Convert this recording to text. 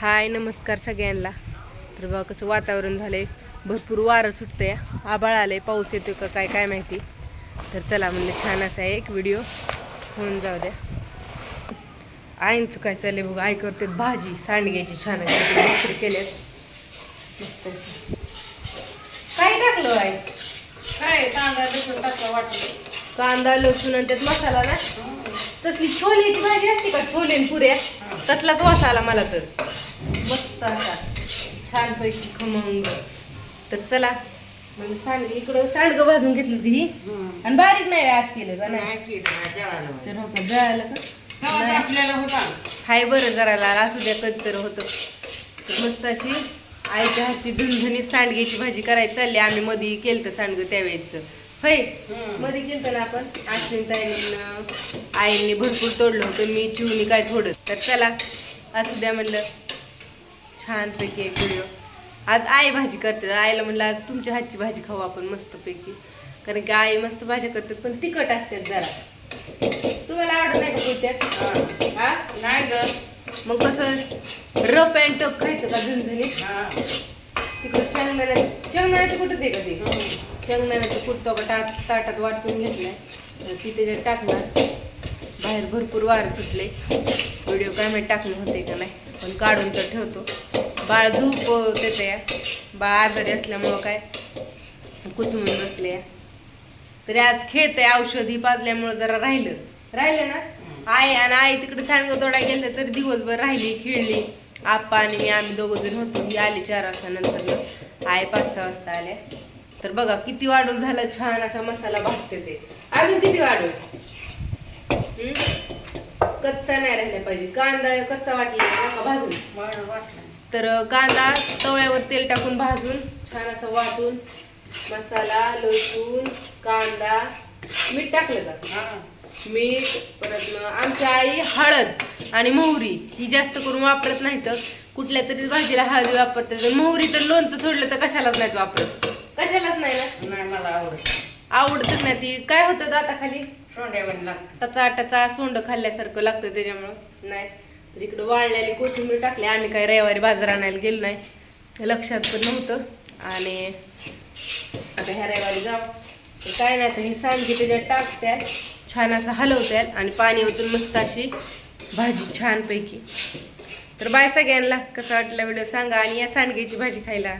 हाय नमस्कार सगळ्यांना. तर बघा कसं वातावरण झालंय. भरपूर वारं सुटतंय. आभाळ आलंय. पाऊस येतोय का काय काय माहिती. तर चला म्हणलं छान असा एक व्हिडिओ होऊन जाऊ द्या. आईंचं काय चाललंय बघा. आई करते भाजी. सांडग्याची छान केल्यात. मस्त. काय टाकलं आई काय कांदा लसूण टाकला वाटलं कांदा लसूण आणि त्यात मसाला ना? तसली छोलेची भाजी असते का? छोले पुऱ्या? तसलाच वास आला मला तर. मस्त असा छानपैकी खमंग. तर चला मग सांड इकडं सांडगं भाजून घेतलं ती ही. आणि बारीक नाही आज केलं का नाही. तर हो का जळालं का? तेव्हा नाही. आपल्याला होता. हाय बरं जरा असू द्या कधी तर होतं. तर मस्त अशी आईच्या हातची झणझणीत सांडग्याची भाजी करायची चालली. आम्ही मध्ये केलं सांडगं त्यावेळेचं होय. मध्ये केलं ना आपण. आश्विन ताईनं आईने भरपूर तोडलं होतं. मी चिवणी काय थोडं. तर चला असू द्या म्हणलं. छानपैकी एक व्हिडिओ आज आई भाजी करते आईला म्हणलं आज तुमच्या हातची भाजी खाऊ आपण मस्तपैकी. कारण की आई मस्त भाज्या करतात पण तिखट असतात जरा. तुम्हाला आवडत नाही का पुढच्यात हा. हा? नाही ग. मग कसं रप अँड टप खायचं का झणझणीत? हा. तिकडं शेंगदाण्या शेंगदाण्याचं कुठंच आहे का ते. शेंगदाण्याचं टाट ताटात वाटून घेतलाय. तर ती त्याच्यात टाकणार. बाहेर भरपूर वारं सुटले. व्हिडिओ काय टाकले होते का नाही पण काढून तर ठेवतो. बाळ झोप देते बाळ आजारी असल्यामुळं काय? कुचमून बसले तरी आज खेळत आहे औषधी पाजल्यामुळं जरा राहिलं. राहिलं ना? आई आणि आई तिकडे सांडगं तोडा गेलं तर दिवसभर राहिली खेळली. आप्पा आणि मी आम्ही दोघं जण होतो. ही आली चार वाजता नंतर आई पाच सहा वाजता आल्या. तर बघा किती वाढू झालं छान असा मसाला भाजते ते. अजून किती वाढू कच्चा नाही राहिला पाहिजे. कांदा कच्चा वाटला भाजून. तर कांदा तव्यावर तेल टाकून भाजून छान असं वाटून मसाला लसूण कांदा मीठ टाकलं का हा. मीठ परत न आमच्या आई हळद आणि मोहरी ही जास्त करून वापरत नाही तर कुठल्या तरी भाजीला हळदी वापरते. तर मोहरी तर लोणचं सोडलं तर कशालाच नाहीत वापरत. कशालाच नाही ना? मला आवडत आवडतच नाही. ती काय होतं सोंड्यावर लागतं टचा टचा सोंड खाल्ल्यासारखं लागतं त्याच्यामुळं. नाही. तर इकडं वाळलेली कोथिंबीर टाकली. आम्ही काय रविवारी बाजार आणायला गेलो नाही. लक्षात पण नव्हतं. आणि आता ह्या रविवारी जाऊ. काय नाही तर हे सांडगी त्याच्यात टाकत्यात छान असं हलवत्यात आणि पाणी ओतून मस्त अशी भाजी छानपैकी. तर बाय सगळ्यांना. कसं वाटलं व्हिडिओ सांगा. आणि या सांडगेची भाजी खायला.